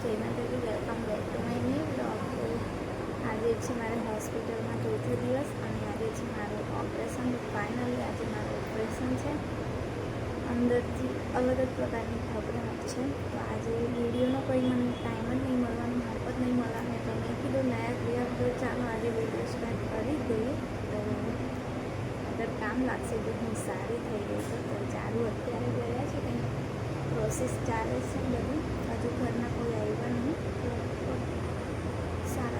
જય Mataji welcome back to my new blog તો આજે છે મારે હોસ્પિટલમાં ચોથો દિવસ અને આજે છે મારું ઓપરેશન ફાઇનલી આજે મારું ઓપરેશન છે. અંદરથી અલગ જ પ્રકારની પ્રોબ્લેમ છે. તો આજે વિડીયોનો કોઈ મને ટાઈમ જ નહીં મળવાનો મારફત નહીં મળવાનો. તો મેં કીધું નયા ક્રિયા તો ચાલો આજે વીડિયો સ્ટાર્ટ કરી દઈએ. તો અગર કામ લાગશે તો હું સારી થઈ ગઈ છું. તો ચાલુ અત્યારે ગયા છે. કંઈ પ્રોસેસ ચાલે છે બધી. હજુ ઘરના કોઈ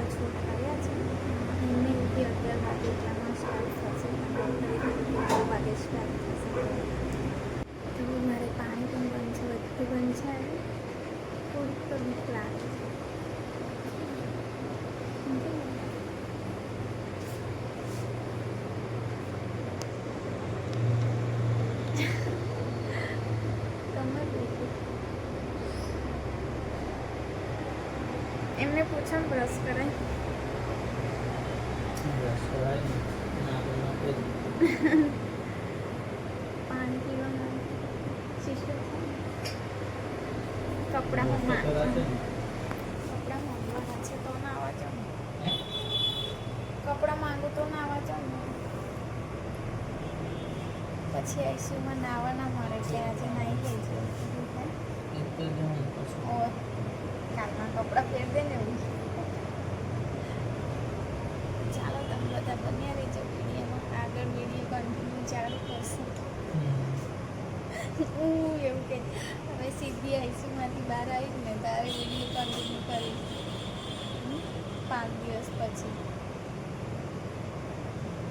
છોડ આવ્યા છે. એમને કે અગિયાર વાગે એટલામાં સ્ટાર્ટ થશે નવ વાગે સ્ટાર્ટ થશે તો મારે પાણી પણ બંધ છે બધું બંધ છે થોડીક તો બીક લાગે છે કમર દુખે. એમને પૂછો કરાય. બ્રશ કરાય પાણી પીવાનું શીશો છે કપડામાં કપડાં માંગવાના છે તો ના જાઉં કપડાં માંગુ તો ના જાઉં પછી આઈસીયુમાં નાવા ના મળે કે આજે નાહી ગઈ છે ઓર કાલના કપડાં પહેર ને એવું ચાલો તમે બધા બન્યા રહીજો વિડીયોમાં. આગળ વીડિયો કન્ટિન્યુ ચાલુ કરશું. હું એવું કે હવે સીધી આઈસીયુમાંથી બહાર આવી ને તારે વીડિયો કન્ટિન્યુ કરી. પાંચ દિવસ પછી.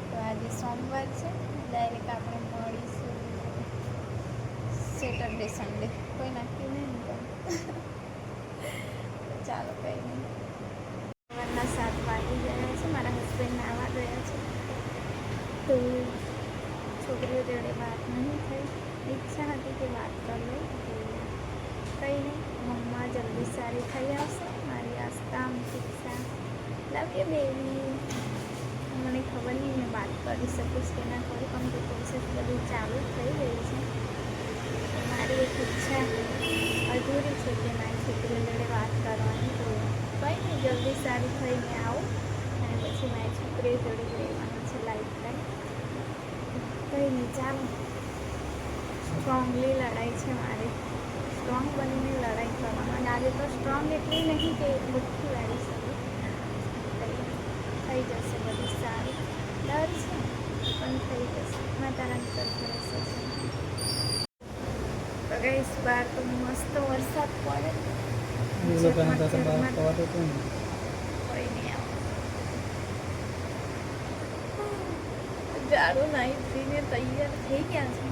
તો આજે સોમવાર છે. ડાયરેક્ટ આપણે મળીશું સેટરડે સન્ડે કોઈ નક્કી નહીં પણ ચાલો, કંઈ નહીં. સવારના સાત વાગી ગયા છે, મારા હસબન્ડ નાવા ગયા છે. તો છોકરીઓ જોડે વાત નહીં થઈ. ઈચ્છા હતી કે વાત કરી લઉં કંઈ નહીં. મમ્મા જલ્દી સારી થઈ આવશે. મારી આસ્થા શિક્ષા લવ યુ બેબી. મને ખબર નહીં, મેં વાત કરી શકીશ કે ના કરું, પણ પ્રોસેસ બધું ચાલુ થઈ ગઈ છે. મારી એક ઈચ્છા અધૂરી છે કે મારી છોકરીઓ જોડે વાત કરવાની તો કંઈ નહીં, જલ્દી સારી થઈને આવું અને પછી મારી છોકરીઓ જોડે રહેવાનું છે લાઈફ ટાઈમ કંઈ નહીં, ચાલો. સ્ટ્રોંગલી લડાઈ છે મારી. સ્ટ્રોંગ બનીને લડાઈ કરવાનું. અને આજે તો સ્ટ્રોંગ એટલી નહીં કે મુઠ્ઠી લડી શકું થઈ જશે, બધું સારું. ડર છે, પણ થઈ જશે. માતારાની ગઈશ બહાર તો મસ્ત વરસાદ પડે. જાડું નાહી ધોઈને તૈયાર થઈ ગયા છે.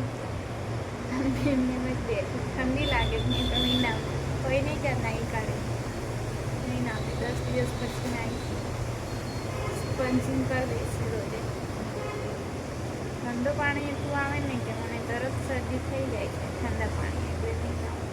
ઠંડી લાગે છે તો નહીં નાવ કોઈ નહીં ક્યાં નાઈ કાઢે. નહીં નાવે દસ દિવસ પછી નાહી. સ્પંચિંગ કરી દઈશું રોજે. ઠંડુ પાણી એટલું આવે ને કે મને તરત શરદી થઈ જાય છે ઠંડા પાણી એટલે નહીં નાવું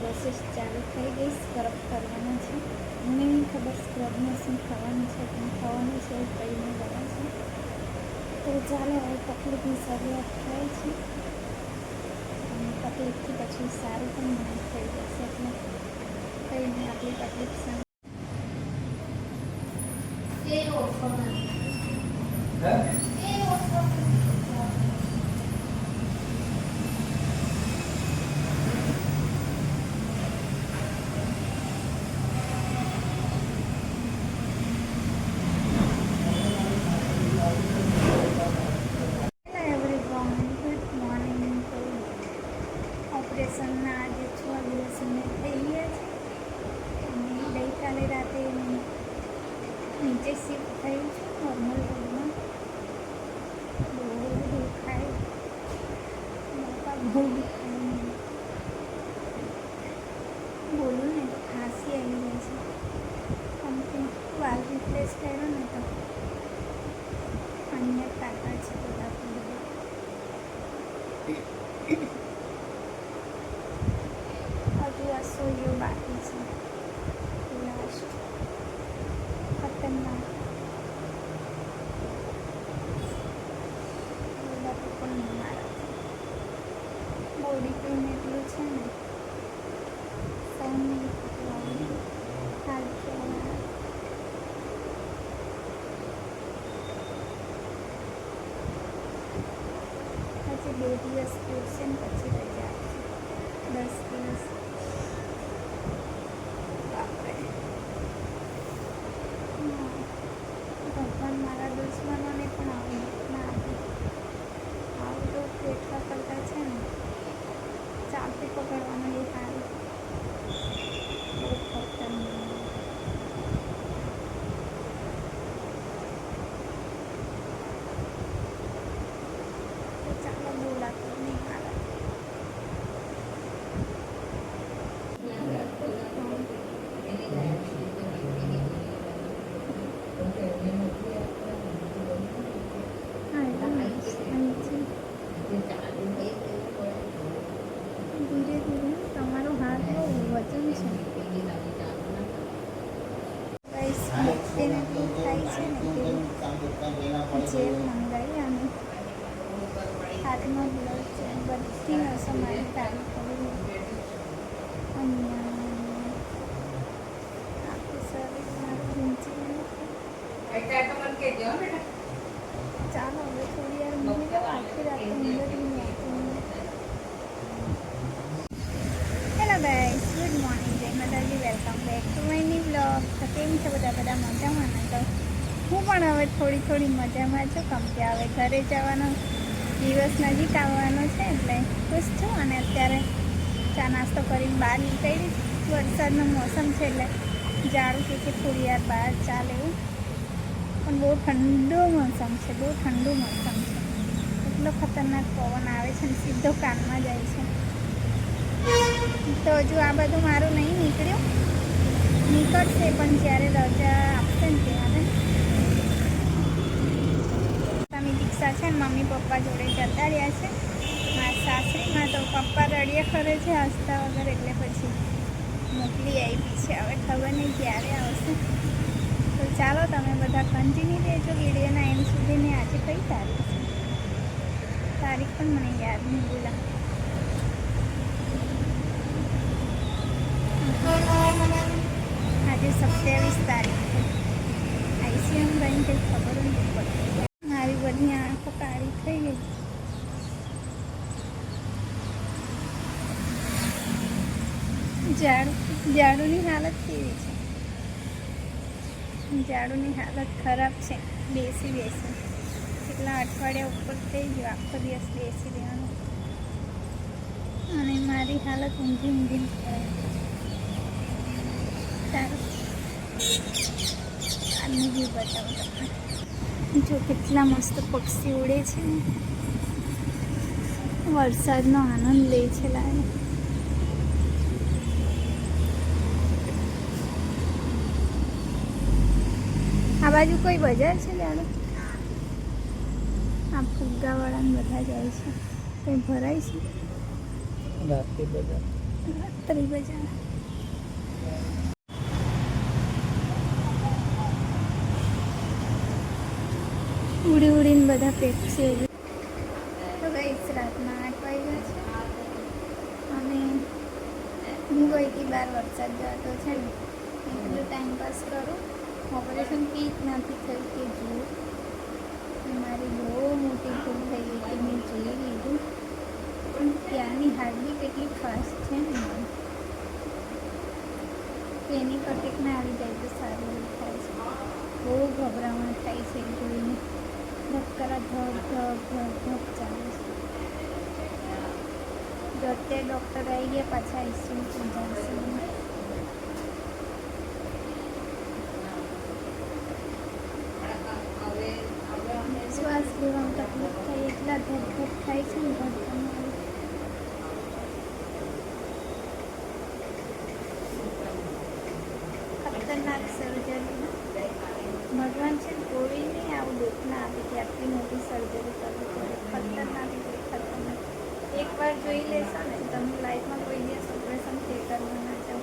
પ્રોસેસ ચાલુ થઈ ગઈ સ્ક્રબ કરવાનો છે. મને નહીં ખબર સ્ક્રબમાં શું ખાવાનું છે પણ ખાવાનું છે કઈને બને છે. તો ચાલો હવે તકલીફની શરૂઆત થાય છે. અને તકલીફથી પછી સારું પણ મને થઈ જશે, એટલે કંઈ નહીં, આપણી તકલીફ સામે હેલો એવરીવન ગુડ મોર્નિંગ તો ઓપરેશનના આજે છ દિવસ અમે થઈ ગયા છે અને ગઈકાલે રાતે હું નીચે શિફ્ટ થયું છું નોર્મલ રૂમમાં બહુ દુખાય બાપા બહુ દુખાય મને. બોલું ને તો ખાંસી આવી જાય છે આમ કે વાલ કર્યો ને તો અન્ય કાકા છે બધા બાકી છે. લાસ્ટ ખતરનાક. બોડી પેન એટલું છે ને. હજી બે દિવસ પૂરશે ને પછી રજા આપશે દસ દિવસ બાપરે હા. ભગવાન મારા દુશ્મનોને પણ આવું ના આપે આવું તો પેટવા કરતા છે ને ચાપી પકડવાનું એ સારું બહુ ખતરનાક તો ચાલો બોલાતું નહીં મારા હા એટલે અહીંથી ધીરે ધીરે તમારો હાથ બહુ વજન છે ગાઈસ તેને પેલું થાય છે ને પેલું જેલ મંગાવી અને હાથમાં બ્લડ છે બધી નસો મારી તારી પડી અહીંયા આખું શરીર મારું ઊંચી ચાલો હવે થોડી વાર મૂકી દો આખી રાત ઊંઘ ગાઈસ ગુડ મોર્નિંગ. જય Mataji welcome back to my new blog. તો કેમ છે બધા? બધા મજામાં ને? તો હું પણ હવે થોડી થોડી મજામાં છું. કેમ કે હવે ઘરે જવાનો. દિવસ નજીક આવવાનો છે એટલે ખુશ છું? અને અત્યારે ચા નાસ્તો કરીને બહાર નીકળી. વરસાદનો મોસમ છે એટલે જાડું કે કે થોડી વાર બહાર ચાલે એવું પણ બહુ ઠંડુ મોસમ છે, બહુ ઠંડુ મોસમ છે. એટલો ખતરનાક પવન આવે છે ને સીધો કાનમાં જાય છે. તો હજુ આ બધું મારું નહીં નીકળ્યું. નીકળશે પણ જ્યારે રજા આપશે ને ત્યારે. દીક્ષા છે મમ્મી પપ્પા જોડે જતા રહ્યા છે. મારા સાસરીમાં તો પપ્પા રડીએ ખરે છે, હસતા વગર એટલે પછી મોકલી આવી છે. હવે ખબર નહીં ક્યારે આવશે. તો ચાલો તમે બધા કન્ટિન્યુ રહેજો વિડીયોના એન્ડ સુધીની આજે કઈ તારીખ છે? તારીખ પણ મને યાદ નહીં બોલા આજે સત્યાવીસ તારીખ છે. આઈસીએમ બેંક ખબર નથી પડતી. કાળી થઈ ગઈ. ઝાડુ, ઝાડુની હાલત કેવી છે? ઝાડુની હાલત ખરાબ છે. બેસી બેસી. કેટલા અઠવાડિયા ઉપર થઈ ગયો, આખો દિવસ બેસી રહેવાનું. અને મારી હાલત ઊંઘી ઊંઘી સારું. આની બતાવું તમને. જો કેટલા મસ્ત પક્ષી ઉડે છે. વરસાદનો આનંદ લે છે લાગે આ બાજુ કોઈ બજાર છે જાડો આ ફુગ્ગાવાળાને બધા જાય છે. કંઈ ભરાય છે? રાત્રિ બજાર. રાત્રિ બજાર. ઉડી ઉડીને બધા પેકશે તો ગઈ રાતના આઠ વાગ્યા છે. અને હું ગઈ હતી બાર વરસાદ જતો છે ને, એટલું ટાઈમ પાસ કરું. ઓપરેશન પીક નથી થયું કે એ મારી બહુ મોટી ભૂલ થઈ ગઈ કે મેં જોઈ લીધું. પણ ત્યાંની હાર્ટબીટ કેટલી ફાસ્ટ છે ને. તેની અટેક ના આવી જાય તો સારું થાય છે. બહુ ગભરામણ થાય છે જોઈને. ધબકારા ધબ ધબ ધબ ધબ ચાલે છે જો અત્યારે ડૉક્ટર આવી ગયા પાછા આઈસીયુ જશે શ્વાસ લેવામાં તકલીફ થાય એટલા ધબ ધબ થાય છે ને ધડકન આવે. ખતરનાક સર્જરી ભગવાન છે ને કોઈને આવું દુઃખ ના આપે કે આટલી મોટી સર્જરી કરવી પડે ખતરનાક એટલે ખતરનાક એકવાર જોઈ લેશો ને તમે લાઈફમાં કોઈ દિવસ ઓપરેશન થિયેટરમાં ના જાઓ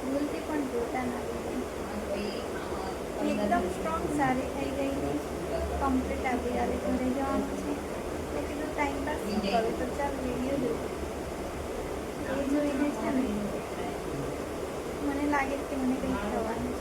ભૂલથી પણ જોતા ના એકદમ સ્ટ્રોંગ સારી થઈ ગઈ છે. કમ્પ્લીટ આવી આવે ઘરે જવાનું છે. એટલે કીધું ટાઈમ પાસ કરે? તો ચાલ વીડિયો જોઉં. એ જોઈને છે ને. મને લાગે કે મને કંઈક થવાનું